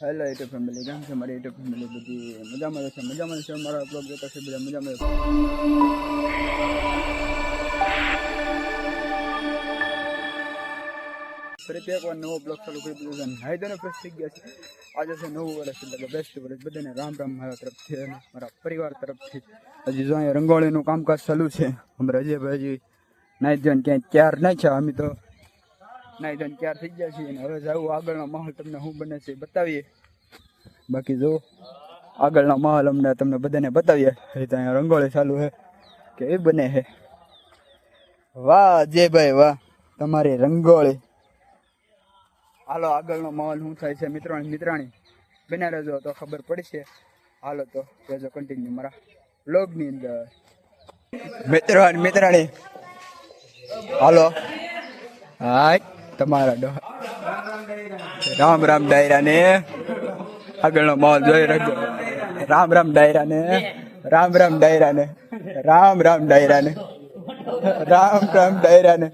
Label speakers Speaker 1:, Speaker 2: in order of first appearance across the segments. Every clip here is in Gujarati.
Speaker 1: હેલો યુટ્યુબ ફેમિલી કેમ છે મારી યુટ્યુબ ફેમિલી બધી મજામાં રહેશે મજામાં રહેશે મારા બ્લોગ જોતા છે બધા મજામાં રહેશે ફરીથી એકવાર નવો બ્લોગ ચાલુ કરી દીધો છે નાઈ ફ્રેશ થઈ ગયા છે. આજે છે નવું વર્ષ, એટલે કે બેસ્ટ વર્ષ. બધાને રામ રામ મારા તરફથી અને મારા પરિવાર તરફથી. હજી જો અહીંયા રંગોળીનું કામકાજ ચાલુ છે. અમારે અજયભાઈ હજી નાઈ ધોઈને ક્યાંય ચાર નહીં છે. અમે તો નાઈ ધન તૈયાર થઈ ગયા છીએ અને હવે જાવું આગળનો માહોલ તમને શું બને છે બતાવીએ. બાકી જો, આગળનો માહોલ અમને તમને બધાને બતાવીએ. એ તો અહીંયા રંગોળી ચાલુ છે. કે એ બને છે. વાહ જયભાઈ વાહ, તમારી રંગોળી. હાલો, આગળનો માહોલ શું થાય છે મિત્રો મિત્રાણી? બન્યા રહેજો, તો ખબર પડશે. હાલો તો, રહેજો કન્ટિન્યુ મારા બ્લોગની અંદર. મિત્રો મિત્રાણી. હાલો. હાય. તમારા રામ રામ ડાયરા ને. આગળનો માહોલ જોઈ રાખજો રામ રામ ડાયરા ને. રામ રામ ડાયરા ને. રામ રામ ડાયરા ને. રામ રામ ડાયરા ને.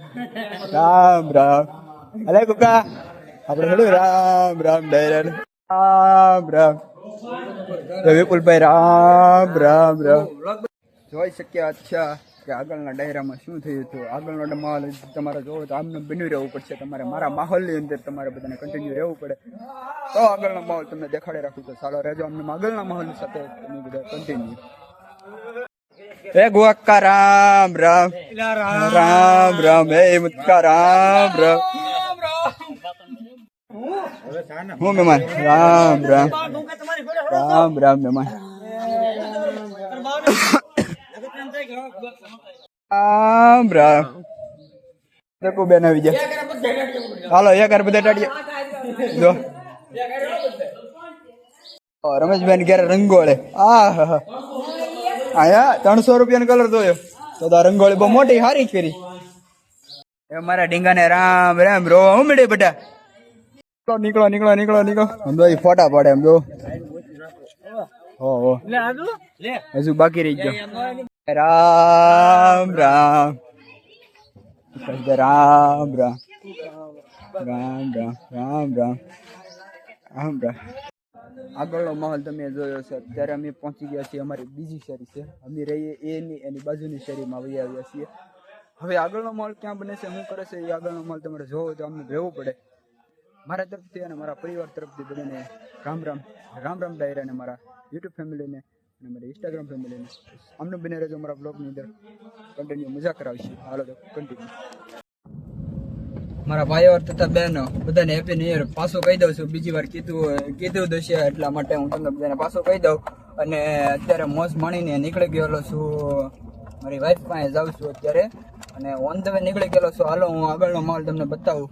Speaker 1: રામ રામ. અલે કુકા, આપણે થોડું રામ રામ ડાયરા ને. રામ રામ. તો વિપુલભાઈ, રામ રામ રામ. જોઈ શક્યા અચ્છા. કે આગળના ડાયરામાં શું થયું હતું? આગળનો માહોલ તમારે જોવો તો આમને બન્યું રહેવું પડશે. તમારે મારા માહોલની અંદર તમારે બધાને કન્ટિન્યુ રહેવું પડે. તો આગળનો માહોલ તમને દેખાડી રાખું તો ચાલો રહેજો અમને આગળના માહોલ સાથે. તમે બધા કન્ટિન્યુ ગુવાક્કા રામ રામ. રામ રામ. હે મુત્કા રામ રામ. હું મહેમાન? રામ રામ. રામ રામ મહેમાન. રામ રામ દેખો બેન આવી ગયા હાલો એક વાર બધા ટાડીએ જો ઓ, રમેશભાઈ ને ક્યારે રંગોળે આ હા હા આયા ત્રણસો રૂપિયાનો કલર જોયો તો તો આ રંગોળી બહુ મોટી સારી કરી એ મારા ડીંગાને રામ રામ રો ઉમડે બેટા નીકળો નીકળો નીકળો નીકળો આમ તો ઈ ફોટા પડે એમ જો હો હો હજુ બાકી રહી ગયો રામ રામ રામ. રામ. રામ રામ. રામ રામ રામ રામ. આગળનો માહોલ તમે જોયો છે. અત્યારે અમે પહોંચી ગયા છીએ અમારી બીજી શેરી છે. અમે રહીએ એની એની બાજુની શેરીમાં વહી આવ્યા છીએ. હવે આગળનો માહોલ ક્યાં બને છે શું કરે છે એ આગળનો માહોલ તમારે જોવો તો અમને રહેવું પડે. મારા તરફથી અને મારા પરિવાર તરફથી બધાને રામ રામ. રામ રામ ડાયરા અને મારા યુટ્યુબ ફેમિલીને અને મારી ઇન્સ્ટાગ્રામ ફેમિલીને અમને બને રહેજો મારા બ્લોગની અંદર. કન્ટિન્યુ મજા કરાવીશું. હાલો તો કન્ટિન્યુ મારા ભાઈઓ તથા બહેનો, બધાને હેપી ન્યુ યર પાછું કહી દઉં છું, બીજી વાર કીધું કીધું દશે એટલા માટે હું તમને બધાને પાછું કહી દઉં. અને અત્યારે મોજ માણીને નીકળી ગયેલો છું. મારી વાઈફ પાસે જાઉં છું અત્યારે. અને ઓન ધ વે નીકળી ગયેલો છું. હાલો, હું આગળનો માલ તમને બતાવું.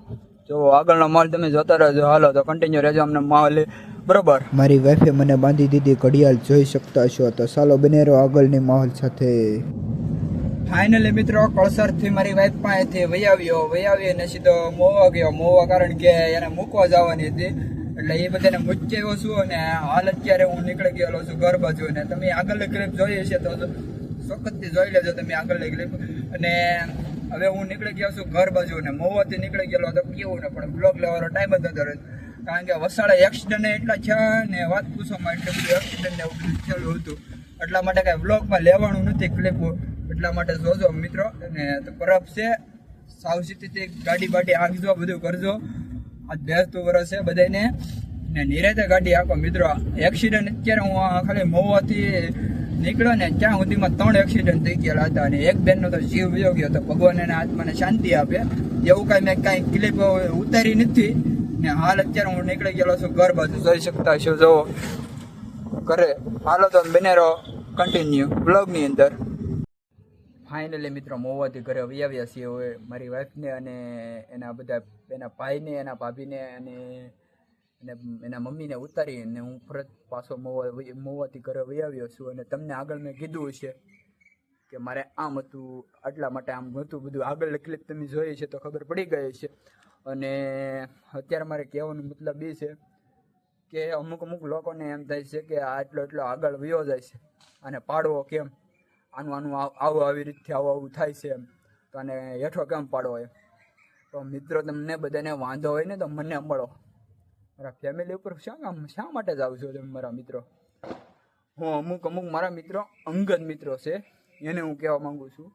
Speaker 1: જો, આગળનો માલ તમે જોતા રહેજો. હાલો તો કન્ટિન્યુ રહેજો. અમને માહોલ બરોબર.
Speaker 2: મારી વાઈફે મને બાંધી દીધી ઘડિયાળ જોઈ શકતા છો. તો ચાલો બને રહો આગળની માહોલ સાથે.
Speaker 1: ફાઇનલી મિત્રો કળસરથી મારી વાઈફ પાસેથી વહી આવ્યો. વહી આવી અને સીધો મોવા ગયો. મોવા કારણ કે એને મૂકવા જવાની હતી. એટલે એ બધાને મૂકી આવ્યો છું અને હાલ અત્યારે હું નીકળી ગયેલો છું ઘર બાજુ. અને તમે આગળની ક્લિપ જોઈ હશે તો ચોક્કસથી જોઈ લેજો તમે આગળની ક્લિપ અને હવે હું નીકળી ગયો છું ઘર બાજુ અને મોવાથી નીકળી ગયેલો તો કેવું ને પણ બ્લોગ લેવાનો ટાઈમ જ નતો રહ્યો. કારણ કે વસાડા એક્સિડન્ટ એટલા છે ને વાત પૂછવામાં એટલે બધું એક્સિડન્ટ ને બધું થયેલું હતું. એટલા માટે કાંઈ વ્લોગમાં લેવાનું નથી ક્લિપો એટલા માટે જોજો મિત્રો. અને તો પરબ છે. સાવચેતીથી ગાડી બાડી આંકજો બધું કરજો. આજ બેસતું વરસ છે બધાને ને નિરાતે ગાડી આખો મિત્રો એક્સિડન્ટ અત્યારે હું ખાલી મહુવાથી નીકળ્યો ને ત્યાં સુધીમાં ત્રણ એક્સિડન્ટ થઈ ગયેલા હતા. અને એક બેનનો તો જીવ વયો ગયો તો ભગવાન એના આત્માને શાંતિ આપે. એવું કાંઈ મેં કાંઈ ક્લિપ ઉતારી નથી. ને હાલ અત્યારે હું નીકળી ગયેલો છું ઘર બાજુ. જોઈ શકતા છો જો ઘરે. હાલો તો બને રહો કન્ટિન્યુ બ્લોગની અંદર. ફાઇનલી મિત્રો મોવાથી ઘરે આવી આવ્યા છીએ હવે મારી વાઈફને અને એના બધા, એના ભાઈને, એના ભાભીને અને અને એના મમ્મીને ઉતારી અને હું ફરત પાછો મોવા મોવાથી ઘરે વહી આવ્યો છું અને તમને આગળ મેં કીધું છે કે મારે આમ હતું, આટલા માટે આમ હતું, બધું આગળ ક્લિપ તમે જોઈ છે તો ખબર પડી ગઈ છે અને અત્યારે મારે કહેવાનો મતલબ એ છે કે અમુક અમુક લોકોને એમ થાય છે કે આ એટલો એટલો આગળ વયો જાય છે અને પાડવો કેમ? આનું આનું આવ- આવું રીતથી આવું આવું થાય છે એમ. તો આને હેઠો કેમ પાડવો એમ? તો મિત્રો, તમને બધાને વાંધો હોય ને તો મને મળો. મારા ફેમિલી ઉપર શા શા માટે જ આવશો તમે મારા મિત્રો? હું અમુક અમુક મારા મિત્રો અંગત મિત્રો છે, એને હું કહેવા માગું છું.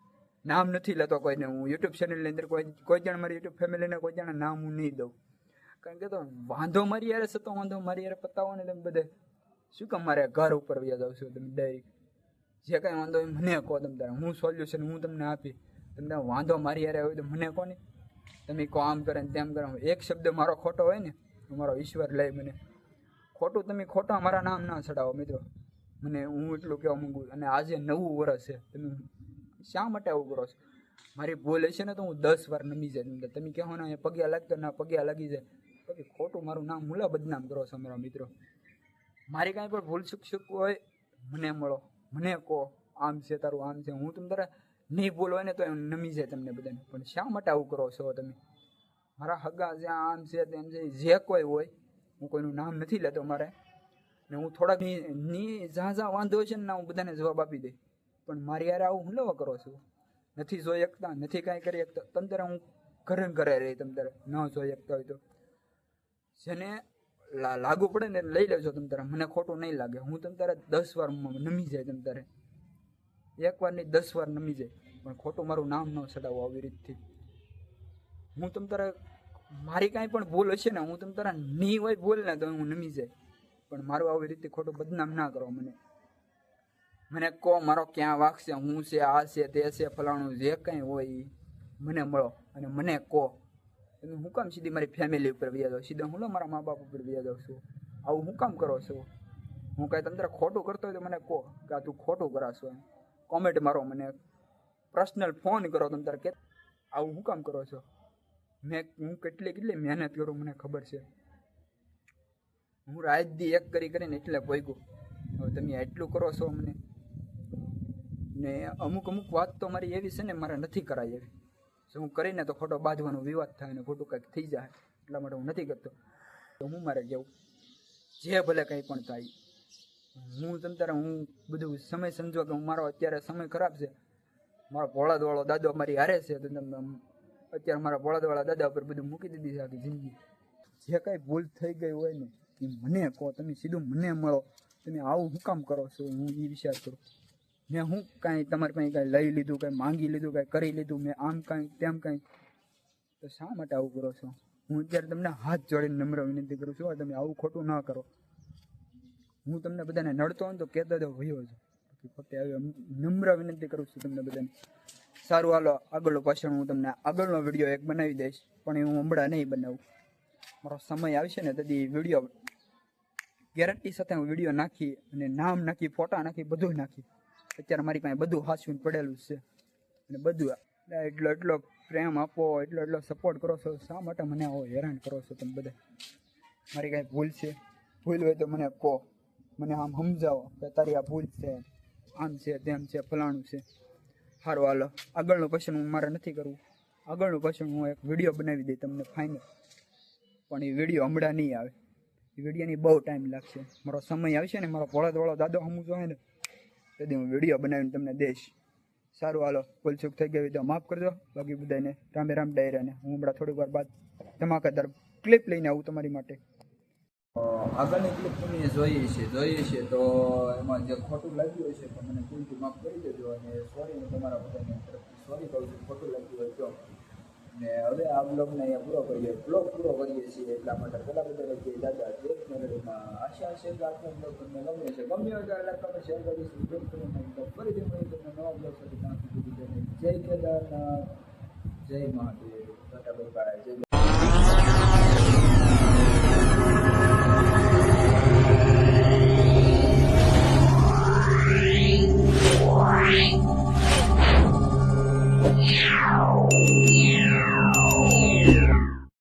Speaker 1: નામ નથી લેતો કોઈને. હું યુટ્યુબ ચેનલની અંદર કોઈ કોઈ જણ મારી યુટ્યુબ ફેમિલીને કોઈ જણ નામ હું નહીં દઉં. કારણ કે તો વાંધો મારી યારે સતો વાંધો મારી યારે પતાવો ને તમે બધે. શું કામ મારે ઘર ઉપર વ્યા જાવ છો તમે ડાયરેક્ટ જે કાંઈ વાંધો હોય મને કહો તમે તારે. હું સોલ્યુશન હું તમને આપી. તમને વાંધો મારી યારે હોય તો મને કહો ને. તમે કહો આમ કરે ને તેમ કરે. એક શબ્દ મારો ખોટો હોય ને મારો ઈશ્વર લે મને. ખોટું તમે ખોટા મારા નામ ના ચડાવો મિત્રો. મને હું એટલું કહેવા માગું અને આજે નવું વર્ષ છે. તમે શા માટે આવું કરો છો? મારી ભૂલ હશે ને તો હું દસ વાર નમી જાય તમે કહો ને પગ્યા લાગતો ના પગ્યા લાગી જાય. પછી ખોટું મારું નામ મુલા બદનામ કરો છો મારા મિત્રો. મારી કાંઈ પણ ભૂલ ચૂક ચૂક હોય, મને મળો. મને કહો, આમ છે, તારું આમ છે. હું તમ તારા નહીં ભૂલ હોય ને તો એમ નમી જાય તમને બધાને. પણ શા માટે આવું કરો છો તમે? મારા હગા જે આમ છે, તેમ છે, જે કોઈ હોય, હું કોઈનું નામ નથી લેતો મારે. ને હું થોડાકની જા જ્યાં વાંધો છે ને, હું બધાને જવાબ આપી દઈ. પણ મારી યાર આવું હું લેવા કરો છો? નથી જોઈ શકતા નથી કાંઈ કરી શકતા. તમ હું ઘરે ઘરે રહી, તમ તારે ન જોઈ શકતા હોય તો. જેને લાગુ પડે ને લઈ લેજો તમ તારે. મને ખોટું નહીં લાગે. હું તમ તારે દસ વાર નમી જાય તમ તારે. એક વાર નહીં, દસ વાર નમી જાય. પણ ખોટું મારું નામ ન ચડાવો આવી રીતથી. હું તમ તારે મારી કાંઈ પણ ભૂલ હશે ને, હું તમ તારા નહીં હોય ભૂલ ને તો હું નમી જાય. પણ મારું આવી રીતે ખોટું બદનામ ના કરો મને. મને કહો, મારો ક્યાં વાક છે, હું છે, આ છે, તે છે, ફલાણું જે કંઈ હોય એ મને મળો અને મને કહો. તમે હું કામ સીધી મારી ફેમિલી ઉપર વ્યા જાવ સીધા હું મારા મા બાપ ઉપર વ્યા જાઉં છું. આવું હું કામ કરો છો? હું કાંઈ તંત્ર ખોટું કરતો હોય તો મને કહો કે આ તું ખોટું કરાશો એમ. કોમેન્ટ મારો મને પર્સનલ ફોન કરો તંત્ર કે આવું હું કામ કરો છો? મેં હું કેટલી કેટલી મહેનત કરું મને ખબર છે. હું રાત દી એક કરી કરીને એટલે ભોગ્યું. હવે તમે એટલું કરો છો મને ને અમુક અમુક વાત તો મારી એવી છે ને મારે નથી કરાય એવી. જો હું કરીને તો ખોટો બાંધવાનો વિવાદ થાય ને ખોટું કંઈક થઈ જાય, એટલા માટે હું નથી કરતો. તો હું મારે જવું જે ભલે કંઈ પણ થાય. હું તમ તારે હું બધું સમય સમજો કે હું મારો અત્યારે સમય ખરાબ છે. મારો ભોળાદવાળો દાદો મારી હારે છે તો તમે અત્યારે મારા ભોળાદવાળા દાદા ઉપર બધું મૂકી દીધી છે આખી જિંદગી. જે કાંઈ ભૂલ થઈ ગઈ હોય ને એ મને કહો, તમે સીધું મને મળો. તમે આવું હું કામ કરો છો? હું એ વિચાર કરું. મેં હું કાંઈ તમારી પાસે કાંઈ લઈ લીધું, કાંઈ માંગી લીધું, કાંઈ કરી લીધું, મેં આમ કાંઈ, તેમ કાંઈ? તો શા માટે આવું કરો છો? હું અત્યારે તમને હાથ જોડીને નમ્ર વિનંતી કરું છું તમે આવું ખોટું ના કરો. હું તમને બધાને નડતો હોય તો કહેતો તો ભયો છું ફક્ત આવી નમ્ર વિનંતી કરું છું તમને બધાને. સારું, હાલો, આગળનો પાછળ હું તમને આગળનો વીડિયો એક બનાવી દઈશ, પણ એ હું હમણાં નહીં બનાવું. મારો સમય આવશે ને તદી વીડિયો ગેરંટી સાથે હું વીડિયો નાખી અને નામ નાખી ફોટા નાખી બધું નાખી. અત્યારે મારી પાસે બધું હાસવીને પડેલું છે. અને બધું એટલો એટલો પ્રેમ આપો, એટલો એટલો સપોર્ટ કરો છો. શા માટે મને આવો હેરાન કરો છો તમે બધા? મારી કાંઈ ભૂલ છે? ભૂલ હોય તો મને કહો. મને આમ સમજાવો કે તારી આ ભૂલ છે. આમ છે, તેમ છે, ફલાણું છે. સારું હાલો. આગળનું ક્વેશ્ચન હું મારે નથી કરવું. આગળનું ક્વેશ્ચન હું એક વીડિયો બનાવી દઈ તમને ફાઇનલ પણ એ વીડિયો હમણાં નહીં આવે. એ વિડીયોની બહુ ટાઈમ લાગશે. મારો સમય આવશે ને મારો ભોળાદવાળો દાદો હમું જોઈએ ને તેથી હું વીડિયો બનાવીને તમને દઈશ. સારું, હાલો. ભૂલચૂક થઈ ગઈ તો માફ કરજો. બાકી બધાને રામે રામ. ડાયરાને હું હમણાં થોડીક વાર બાદ ધમાકાદાર ક્લિપ લઈને આવું તમારી માટે. આગળની ક્લિપ તમે જોઈએ છે જોઈએ છે તો એમાં જે ખોટું લાગ્યું છે તો મને ભૂલથી માફ કરી દેજો અને સોરી હું તમારા બધાને સોરી કહું છું, ખોટું લાગ્યું હોય તો. ને હવે આ બ્લોગને અહીંયા પૂરો કરીએ બ્લોગ પૂરો કરીએ છીએ એટલા માટે પેલા બધા લખીએ દાદા જે મેળવીમાં આશા છે કે આજનો બ્લોગ તમને ગમ્યો છે ગમ્યો હોય તો લાઈક તમે શેર કરીશું જોઈન કરીને તો ફરીથી મળી તમને નવા બ્લોગ સાથે ત્યાં જય કેદારનાથ, જય મહાદેવ, ટાટા બાય, જય